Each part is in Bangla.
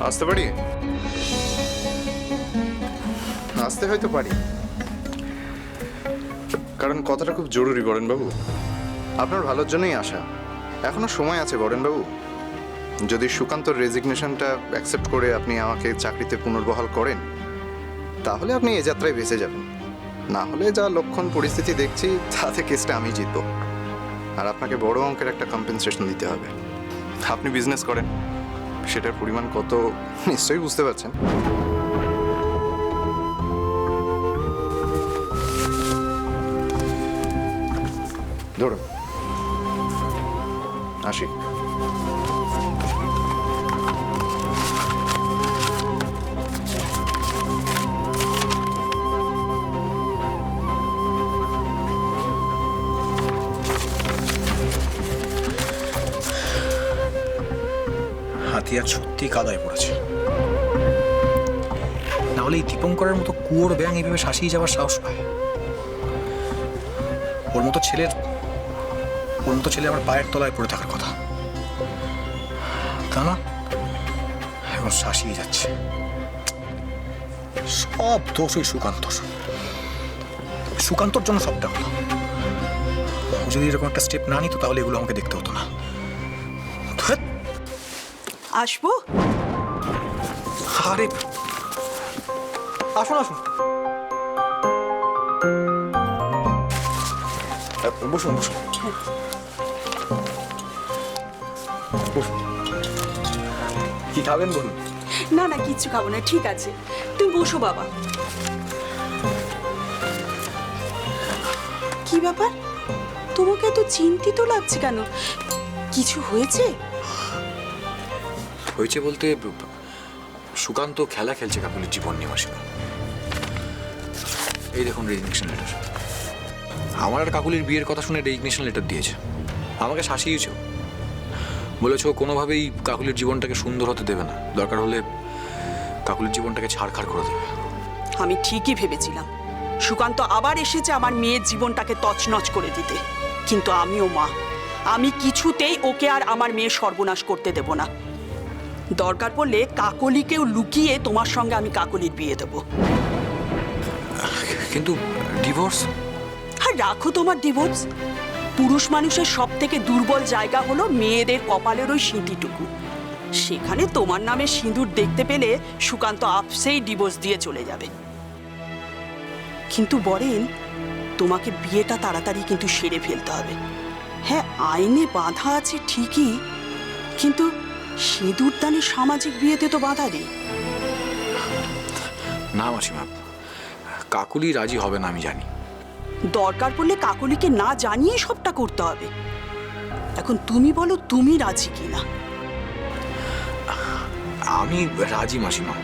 আসতে পারি? আসতে হয়তো পারি। কারণ কথাটা খুব জরুরি বরেন বাবু আপনার ভালোর জন্যই আসা। এখনও সময় আছে বরেন বাবু যদি সুকান্তর রেজিগনেশনটা অ্যাকসেপ্ট করে আপনি আমাকে চাকরিতে পুনর্বহাল করেন, তাহলে আপনি এ যাত্রায় বেঁচে যাবেন। না হলে যা লক্ষণ পরিস্থিতি দেখছি, তাতে কেসটা আমি জিতব। আর আপনাকে বড় অঙ্কের একটা কম্পেনসেশন দিতে হবে। আপনি বিজনেস করেন। সেটার পরিমাণ কত নিশ্চয়ই বুঝতে পারছেন। ধরুন আসি। হাতিয়ার সত্যি কাদায় পড়েছে। নাহলে এই দীপঙ্করের মতো কুয়োর ব্যাং এইভাবে শাসিয়ে যাওয়ার সাহস পায়। ওর মতো ছেলের ওর মতো ছেলে আমার পায়ের তলায় পড়ে থাকার কথা। তা না? এখন শাসিয়ে যাচ্ছে। সব দোষ ওই সুকান্তর। সুকান্তর জন্য সবটা হলো। যদি এরকম একটা স্টেপ না নিত, তাহলে এগুলো আমাকে দেখতে হতো না। আসব? আরে আসুন আসুন। বসুন বসুন। বসুন। কি খাবেন বলুন? না না কিচ্ছু খাব না ঠিক আছে। তুমি বসো বাবা। কি ব্যাপার? তোমাকে এত চিন্তিত লাগছে কেন? কিছু হয়েছে? হয়েছে বলতে সুকান্ত খেলা খেলছে কাকুলির জীবন নিয়ে মাসিমা এই দেখুন রেজিগনেশন লেটার আমার আর কাকুলির বিয়ের কথা শুনে রেজিগনেশন লেটার দিয়েছে। আমাকে শাসিয়েছেও বলেছ কোনোভাবেই কাকুলির জীবনটাকে সুন্দর হতে দেবে না। দরকার হলে কাকুলির জীবনটাকে ছাড়খাড় করে দেবে। আমি ঠিকই ভেবেছিলাম। সুকান্ত আবার এসেছে আমার মেয়ের জীবনটাকে তছনছ করে দিতে। কিন্তু আমিও মা। আমি কিছুতেই ওকে আর আমার মেয়ে সর্বনাশ করতে দেব না। দরকার পড়লে কাকলিকেও লুকিয়ে তোমার সঙ্গে আমি কাকলির বিয়ে দেবো। কিন্তু ডিভোর্স? আর রাখো তোমার ডিভোর্স। পুরুষ মানুষের সব থেকে দুর্বল জায়গা হলো মেয়েদের কপালের ওই সিঁটিটুকু। সেখানে তোমার নামে সিঁদুর দেখতে পেলে সুকান্ত আপসেই ডিভোর্স দিয়ে চলে যাবে। কিন্তু বরেন তোমাকে বিয়েটা তাড়াতাড়ি কিন্তু সেরে ফেলতে হবে। হ্যাঁ আইনে বাধা আছে ঠিকই কিন্তু সিঁদুর দানে সামাজিক বিয়েতে তো বাধা নেই। না মাসিমা কাকুলি রাজি হবে না আমি জানি। দরকার পড়লে কাকলিকে না জানিয়ে সবটা করতে হবে। এখন তুমি বলো তুমি রাজি কিনা? আমি রাজি মাসিমা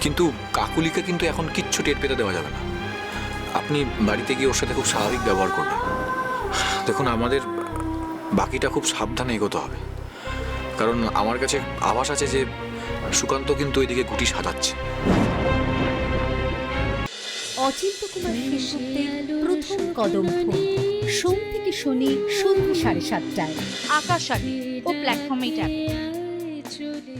কিন্তু কাকুলিকে কিন্তু এখন কিচ্ছু টের পেতে দেওয়া যাবে না। আপনি বাড়িতে গিয়ে ওর সাথে খুব স্বাভাবিক ব্যবহার করবেন। দেখুন আমাদের বাকিটা খুব সাবধানে এগোতে হবে। কারণ আমার কাছে আভাস আছে যে সুকান্ত কিন্তু ওইদিকে গুটি সাজাচ্ছে। অচিন্ত কুমার প্রথম কদম সোম থেকে শনি সন্ধ্যে সাড়ে সাতটায়। আকাশ ও প্ল্যাটফর্মে